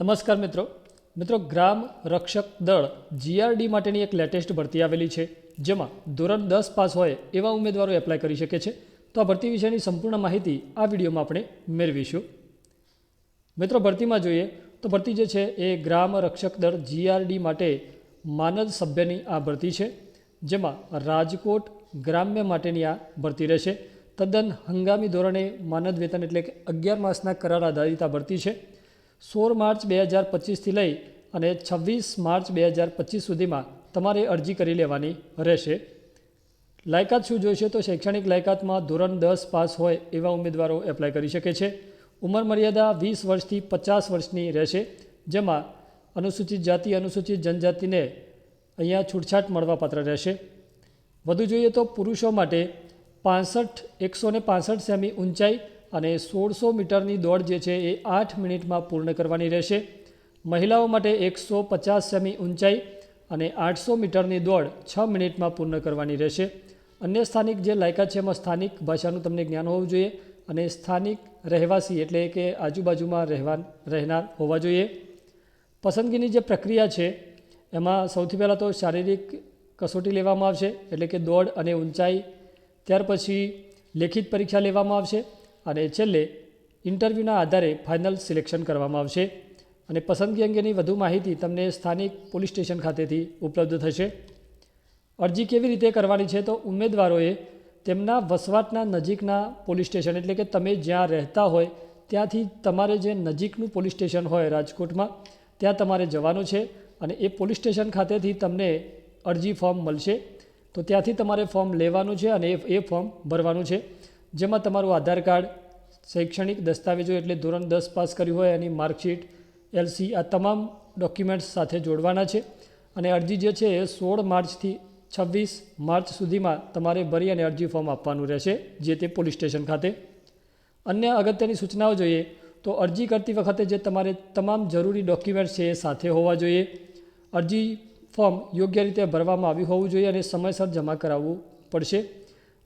નમસ્કાર મિત્રો. મિત્રો, ગ્રામ રક્ષક દળ જીઆરડી માટેની એક લેટેસ્ટ ભરતી આવેલી છે, જેમાં ધોરણ દસ પાસ હોય એવા ઉમેદવારો એપ્લાય કરી શકે છે. તો આ ભરતી વિશેની સંપૂર્ણ માહિતી આ વિડીયોમાં આપણે મેળવીશું. મિત્રો, ભરતીમાં જોઈએ તો ભરતી જે છે એ ગ્રામ રક્ષક દળ જીઆરડી માટે માનદ સભ્યની આ ભરતી છે, જેમાં રાજકોટ ગ્રામ્ય માટેની આ ભરતી રહેશે. તદ્દન હંગામી ધોરણે માનદ વેતન એટલે કે અગિયાર માસના કરાર આધારિત આ ભરતી છે. સોળ માર્ચ બે હજાર પચીસથી લઈ અને છવ્વીસ માર્ચ બે હજાર પચીસ સુધીમાં તમારે અરજી કરી લેવાની રહેશે. લાયકાત શું જોઈશે તો શૈક્ષણિક લાયકાતમાં ધોરણ દસ પાસ હોય એવા ઉમેદવારો એપ્લાય કરી શકે છે. ઉંમર મર્યાદા વીસ વર્ષથી પચાસ વર્ષની રહેશે, જેમાં અનુસૂચિત જાતિ, અનુસૂચિત જનજાતિને અહીંયા છૂટછાટ મળવાપાત્ર રહેશે. વધુ જોઈએ તો પુરુષો માટે પાસઠ, એકસો ને સેમી ઊંચાઈ અને સોળસો મીટરની દોડ જે છે એ આઠ મિનિટમાં પૂર્ણ કરવાની રહેશે. મહિલાઓ માટે એકસો પચાસ સેમી ઊંચાઈ અને આઠસો મીટરની દોડ છ મિનિટમાં પૂર્ણ કરવાની રહેશે. અન્ય સ્થાનિક જે લાયકાત છે એમાં સ્થાનિક ભાષાનું તમને જ્ઞાન હોવું જોઈએ અને સ્થાનિક રહેવાસી એટલે કે આજુબાજુમાં રહેવા, રહેનાર હોવા જોઈએ. પસંદગીની જે પ્રક્રિયા છે એમાં સૌથી પહેલાં તો શારીરિક કસોટી લેવામાં આવશે એટલે કે દોડ અને ઊંચાઈ. ત્યાર પછી લેખિત પરીક્ષા લેવામાં આવશે. અને છેલ્લે ઇન્ટરવ્યૂના આધારે ફાઇનલ સિલેક્શન કરવામાં આવશે. અને પસંદગી અંગેની વધુ માહિતી તમને સ્થાનિક પોલીસ સ્ટેશન ખાતેથી ઉપલબ્ધ થશે. અરજી કેવી રીતે કરવાની છે તો ઉમેદવારોએ તેમના વસવાટના નજીકના પોલીસ સ્ટેશન એટલે કે તમે જ્યાં રહેતા હોય ત્યાંથી તમારે જે નજીકનું પોલીસ સ્ટેશન હોય રાજકોટમાં, ત્યાં તમારે જવાનું છે અને એ પોલીસ સ્ટેશન ખાતેથી તમને અરજી ફોર્મ મળશે. તો ત્યાંથી તમારે ફોર્મ લેવાનું છે અને એ ફોર્મ ભરવાનું છે. જેમાં તમારું આધાર કાર્ડ, શૈક્ષણિક દસ્તાવેજો એટલે ધોરણ દસ પાસ કર્યું હોય એની માર્કશીટ એલસી આ તમામ ડોક્યુમેન્ટ્સ સાથે જોડવાના છે. અને અરજી જે છે એ સોળ માર્ચથી છવ્વીસ માર્ચ સુધીમાં તમારે ભરી અને અરજી ફોર્મ આપવાનું રહેશે, જે તે પોલીસ સ્ટેશન ખાતે. અન્ય અગત્યની સૂચનાઓ જોઈએ તો અરજી કરતી વખતે જે તમારે તમામ જરૂરી ડોક્યુમેન્ટ્સ છે એ સાથે હોવા જોઈએ. અરજી ફોર્મ યોગ્ય રીતે ભરવામાં આવ્યું હોવું જોઈએ અને સમયસર જમા કરાવવું પડશે.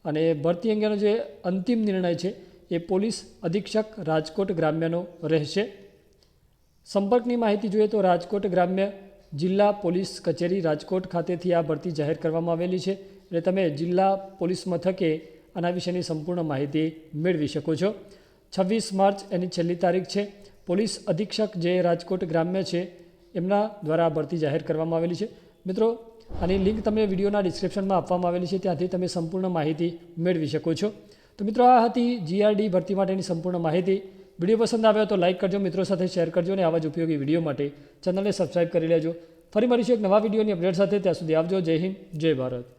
અને ભરતી અંગેનો જે અંતિમ નિર્ણય છે એ પોલીસ અધિક્ષક રાજકોટ ગ્રામ્યનો રહેશે. સંપર્કની માહિતી જોઈએ તો રાજકોટ ગ્રામ્ય જિલ્લા પોલીસ કચેરી રાજકોટ ખાતેથી આ ભરતી જાહેર કરવામાં આવેલી છે એટલે તમે જિલ્લા પોલીસ મથકે આના વિશેની સંપૂર્ણ માહિતી મેળવી શકો છો. છવ્વીસ માર્ચ એની છેલ્લી તારીખ છે. પોલીસ અધિક્ષક જે રાજકોટ ગ્રામ્ય છે એમના દ્વારા ભરતી જાહેર કરવામાં આવેલી છે. મિત્રો આની લિંક તમને વિડીયોના ડિસ્ક્રિપ્શનમાં આપવામાં આવેલી છે, ત્યાંથી તમે સંપૂર્ણ માહિતી મેળવી શકો છો. તો મિત્રો, આ હતી જીઆરડી ભરતી માટેની સંપૂર્ણ માહિતી. વીડિયો પસંદ આવ્યો તો લાઇક કરજો, મિત્રો સાથે શેર કરજો અને આવા જ ઉપયોગી વીડિયો માટે ચેનલને સબસ્ક્રાઇબ કરી લેજો. ફરી મળીશું એક નવા વિડીયોની અપડેટ સાથે. ત્યાં સુધી આવજો. જય હિન્દ, જય ભારત.